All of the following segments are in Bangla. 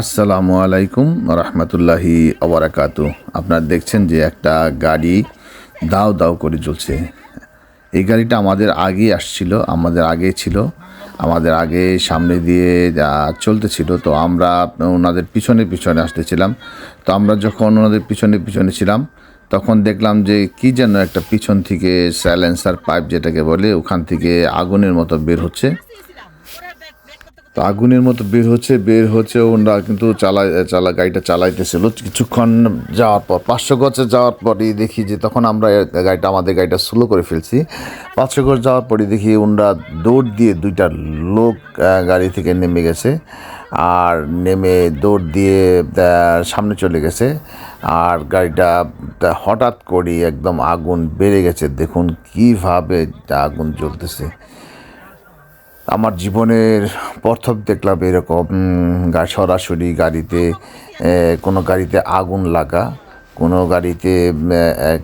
আসসালামু আলাইকুম রহমতুল্লাহি আবরাকাতু আপনারা দেখছেন যে একটা গাড়ি দাও দাও করে চলছে এই গাড়িটা আমাদের আগে আসছিল, আমাদের আগে ছিল, আমাদের আগে সামনে দিয়ে যা চলতেছিল, তো আমরা ওনাদের পিছনে পিছনে আসতেছিলাম। তো আমরা যখন ওনাদের পিছনে পিছনে ছিলাম, তখন দেখলাম যে কি যেন একটা পিছন থেকে স্যালেন্সার পাইপ যেটাকে বলে, ওখান থেকে আগুনের মতো বের হচ্ছে। তো আগুনের মতো বের হচ্ছে বের হচ্ছে, ওনারা কিন্তু চালা চালা, গাড়িটা চালাইতেছিল। কিছুক্ষণ যাওয়ার পর, পাঁচশো গজে যাওয়ার পরই দেখি যে তখন আমরা গাড়িটা, আমাদের গাড়িটা স্লো করে ফেলছি। পাঁচশো গজ যাওয়ার পরই দেখি ওনারা দৌড় দিয়ে দুইটা লোক গাড়ি থেকে নেমে গেছে। আর নেমে দৌড় দিয়ে সামনে চলে গেছে। আর গাড়িটা হঠাৎ করে একদম আগুন বেড়ে গেছে। দেখুন কীভাবে আগুন জ্বলতেছে। আমার জীবনের প্রথম দেখলাম এরকম সরাসরি গাড়িতে কোনো গাড়িতে আগুন লাগা, কোনো গাড়িতে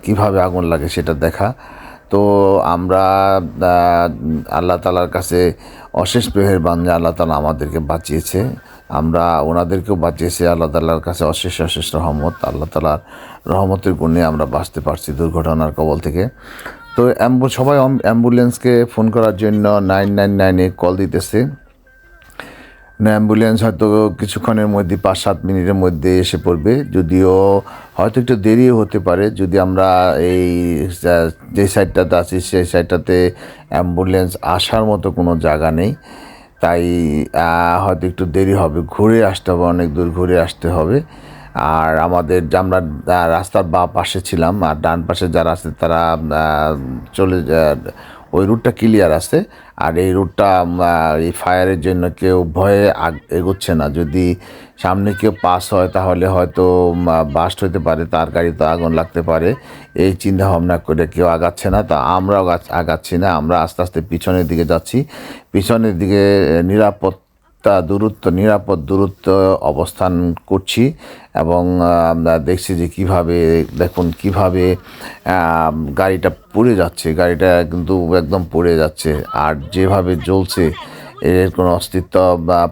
কীভাবে আগুন লাগে সেটা দেখা। তো আমরা আল্লাহ তালার কাছে অশেষ মেহেরবান যে আল্লাহ তালা আমাদেরকে বাঁচিয়েছে। আমরা ওনাদেরকেও বাঁচিয়েছে, আল্লাহ তালার কাছে অশেষ অশেষ রহমত, আল্লাহ তালার রহমতের গুণে আমরা বাঁচতে পারছি দুর্ঘটনার কবল থেকে। তো সবাই অ্যাম্বুলেন্সকে ফোন করার জন্য নাইন নাইন নাইনে কল দিতেছে। না, অ্যাম্বুলেন্স হয়তো কিছুক্ষণের মধ্যে পাঁচ সাত মিনিটের মধ্যে এসে পড়বে। যদিও হয়তো একটু দেরিও হতে পারে। যদি আমরা এই, যে সাইডটাতে আছি, সেই সাইডটাতে অ্যাম্বুলেন্স আসার মতো কোনো জায়গা নেই। তাই হয়তো একটু দেরি হবে। ঘুরে আসতে হবে, অনেক দূর ঘুরে আসতে হবে। আর আমাদের আমরা রাস্তার বা পাশে ছিলাম আর ডান পাশে যারা আছে তারা চলে ওই রুটটা ক্লিয়ার আছে। আর এই রুটটা এই ফায়ারের জন্য কেউ ভয়ে আগ- এগোচ্ছে না। যদি সামনে কেউ পাস হয় তাহলে হয়তো বাস্ট হতে পারে তার গাড়িতে আগুন লাগতে পারে। এই চিন্তা ভাবনা করে কেউ আগাচ্ছে না। তা আমরাও আগাচ্ছি না আমরা আস্তে আস্তে পিছনের দিকে যাচ্ছি। পিছনের দিকে আহ, নিরাপত্তা দূরত্ব, নিরাপদ দূরত্ব অবস্থান করছি এবং আমরা দেখছি যে কীভাবে, দেখুন কীভাবে গাড়িটা পুড়ে যাচ্ছে। গাড়িটা কিন্তু একদম পুড়ে যাচ্ছে। আর যেভাবে জ্বলছে, এর কোনো অস্তিত্ব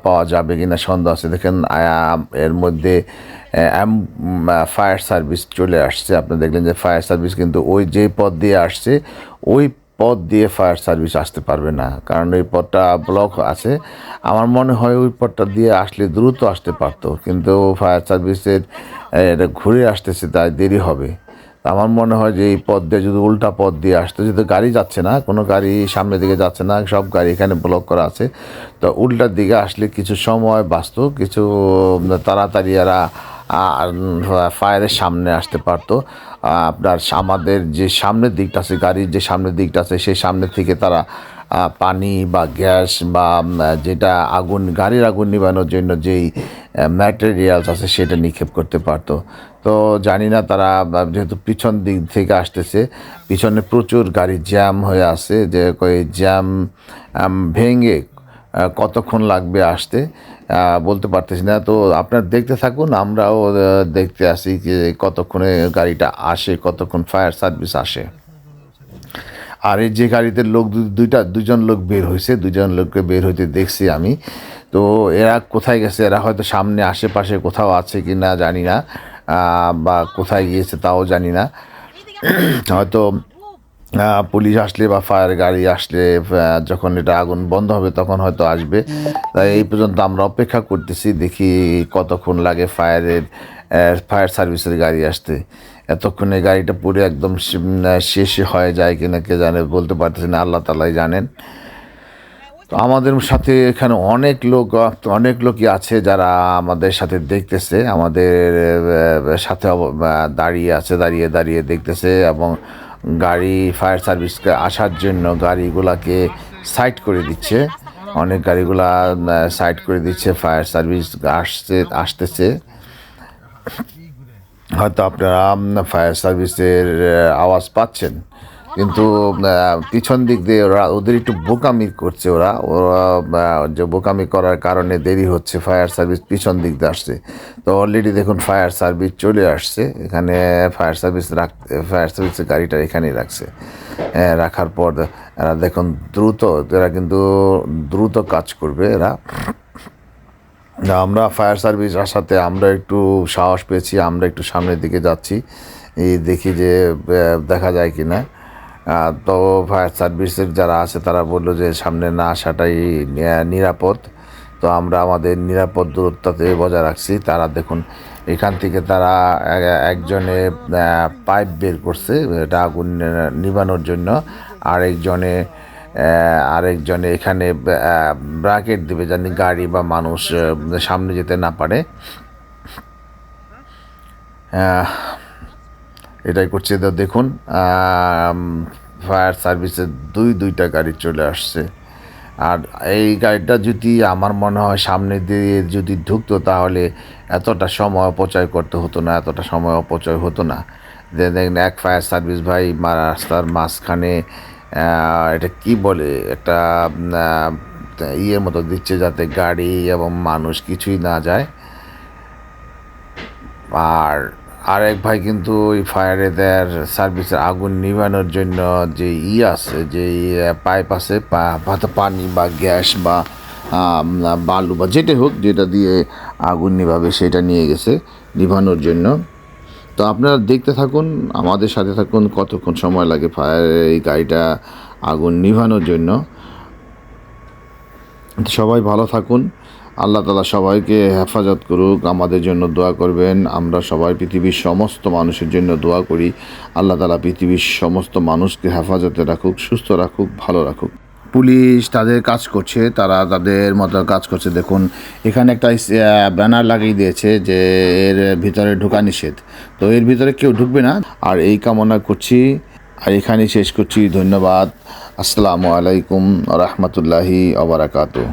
পাওয়া যাবে কি না সন্দেহ আছে। দেখেন এর মধ্যে ফায়ার সার্ভিস চলে আসছে। আপনি দেখলেন যে ফায়ার সার্ভিস কিন্তু ওই যে পথ দিয়ে আসছে, ওই পথ দিয়ে ফায়ার সার্ভিস আসতে পারবে না। কারণ ওই পথটা ব্লক আছে। আমার মনে হয় ওই পথটা দিয়ে আসলে দ্রুত আসতে পারতো। কিন্তু ফায়ার সার্ভিসের এটা ঘুরে আসতেছে, তাই দেরি হবে। আমার মনে হয় যে এই পথ দিয়ে যদি উল্টা পথ দিয়ে আসতো, যেহেতু গাড়ি যাচ্ছে না, কোনো গাড়ি সামনের দিকে যাচ্ছে না, সব গাড়ি এখানে ব্লক করা আছে। তো উল্টার দিকে আসলে কিছু সময় বাঁচতো, কিছু তাড়াতাড়ি এরা ফায়ারের সামনে আসতে পারতো। আপনার আমাদের যে সামনের দিকটা আছে, গাড়ির যে সামনের দিকটা আছে, সেই সামনের থেকে তারা পানি বা গ্যাস বা যেটা আগুন, গাড়ির আগুন নিবানোর জন্য যেই ম্যাটেরিয়ালস আছে, সেটা নিক্ষেপ করতে পারতো। তো জানি না তারা যেহেতু পিছন দিক থেকে আসতেছে, পিছনে প্রচুর গাড়ি জ্যাম হয়ে আছে, যে জ্যাম ভেঙে কতক্ষণ লাগবে আসতে। বলতে পারতেছি না। তো আপনার দেখতে থাকুন, আমরাও দেখতে আসি যে কতক্ষণে গাড়িটা আসে, কতক্ষণ ফায়ার সার্ভিস আসে। আর এই যে গাড়িতে লোক দুইটা, দুজন লোক বের হয়েছে দুজন লোককে বের হইতে দেখছি আমি। তো এরা কোথায় গেছে, এরা হয়তো সামনে আশেপাশে কোথাও আছে কি না জানি না বা কোথায় গিয়েছে তাও জানি না। হয়তো পুলিশ আসলে বা ফায়ার গাড়ি আসলে যখন এটা আগুন বন্ধ হবে তখন হয়তো আসবে। তাই এই পর্যন্ত আমরা অপেক্ষা করতেছি, দেখি কতক্ষণ লাগে ফায়ারের ফায়ার সার্ভিসের গাড়ি আসতে। এতক্ষণে গাড়িটা পুরো একদম শেষ হয়ে যায় কিনা কে জানে, বলতে পারতেছি না, আল্লাহ তালাই জানেন। তো আমাদের সাথে এখানে অনেক লোক, অনেক লোকই আছে যারা আমাদের সাথে দেখতেছে, আমাদের সাথে দাঁড়িয়ে আছে, দাঁড়িয়ে দাঁড়িয়ে দেখতেছে এবং গাড়ি ফায়ার সার্ভিসকে আসার জন্য গাড়িগুলাকে সাইড করে দিচ্ছে। অনেক গাড়িগুলা সাইড করে দিচ্ছে ফায়ার সার্ভিস আসছে, আসতেছে। হয়তো আপনারা ফায়ার সার্ভিসের আওয়াজ পাচ্ছেন। কিন্তু পিছন দিক দিয়ে ওরা ওদের একটু বোকামি করছে ওরা। ওরা যে বোকামি করার কারণে দেরি হচ্ছে ফায়ার সার্ভিস পিছন দিক দিয়ে আসছে। তো অলরেডি দেখুন ফায়ার সার্ভিস চলে আসছে। এখানে ফায়ার সার্ভিস রাখ ফায়ার সার্ভিসের গাড়িটা এখানেই রাখছে। হ্যাঁ, রাখার পর এরা দেখুন দ্রুত এরা কিন্তু দ্রুত কাজ করবে এরা। আমরা ফায়ার সার্ভিস আসাতে আমরা একটু সাহস পেয়েছি আমরা একটু সামনের দিকে যাচ্ছি। এই দেখি যে দেখা যায় কি না তো ফায়ার সার্ভিসের যারা আছে তারা বলল যে সামনে না আসাটাই নিরাপদ। তো আমরা আমাদের নিরাপদ দূরত্বতে বজায় রাখছি। তারা দেখুন এখান থেকে তারা একজনে পাইপ বের করছে এটা আগুন আহ, নিভানোর জন্য। আরেকজনে আরেকজনে এখানে ব্রাকেট দেবে জানি গাড়ি বা মানুষ সামনে যেতে না পারে। এটাই করছে। তো দেখুন ফায়ার সার্ভিসের দুই, দুইটা গাড়ি চলে আসছে। আর এই গাড়িটা যদি আমার মনে হয় সামনে দিয়ে যদি ঢুকতো তাহলে এতটা সময় অপচয় করতে হতো না, এতটা সময় অপচয় হতো না। দেখেন, এক ফায়ার সার্ভিস ভাই রাস্তার মাঝখানে এটা কি বলে? একটা ইয়ের মতো দিচ্ছে যাতে গাড়ি এবং মানুষ কিছুই না যায়। আর আরেক ভাই কিন্তু ওই ফায়ারে দেয়ার সার্ভিসের আগুন নিভানোর জন্য যে ই আছে, যে পাইপ আছে পানি বা গ্যাস বা বালু বা যেটা হোক যেটা দিয়ে আগুন নিভাবে সেটা নিয়ে গেছে নিভানোর জন্য। তো আপনারা দেখতে থাকুন, আমাদের সাথে থাকুন, কতক্ষণ সময় লাগে ফায়ার এই গাড়িটা আগুন নিভানোর জন্য। সবাই ভালো থাকুন। আল্লাহ তালা সবাইকে হেফাজত করুক, আমাদের জন্য দোয়া করবেন। আমরা সবাই পৃথিবীর সমস্ত মানুষের জন্য দোয়া করি। আল্লাহ তালা পৃথিবীর সমস্ত মানুষকে হেফাজতে রাখুক, সুস্থ রাখুক, ভালো রাখুক। পুলিশ তাদের কাজ করছে, তারা তাদের মতো কাজ করছে। দেখুন, এখানে একটা ব্যানার লাগিয়ে দিয়েছে যে এর ভিতরে ঢোকা নিষেধ। তো এর ভিতরে কেউ ঢুকবে না। আর এই কামনা করছি। আর এখানেই শেষ করছি। ধন্যবাদ। আসসালামু আলাইকুম রহমতুল্লাহি আবরাকাতু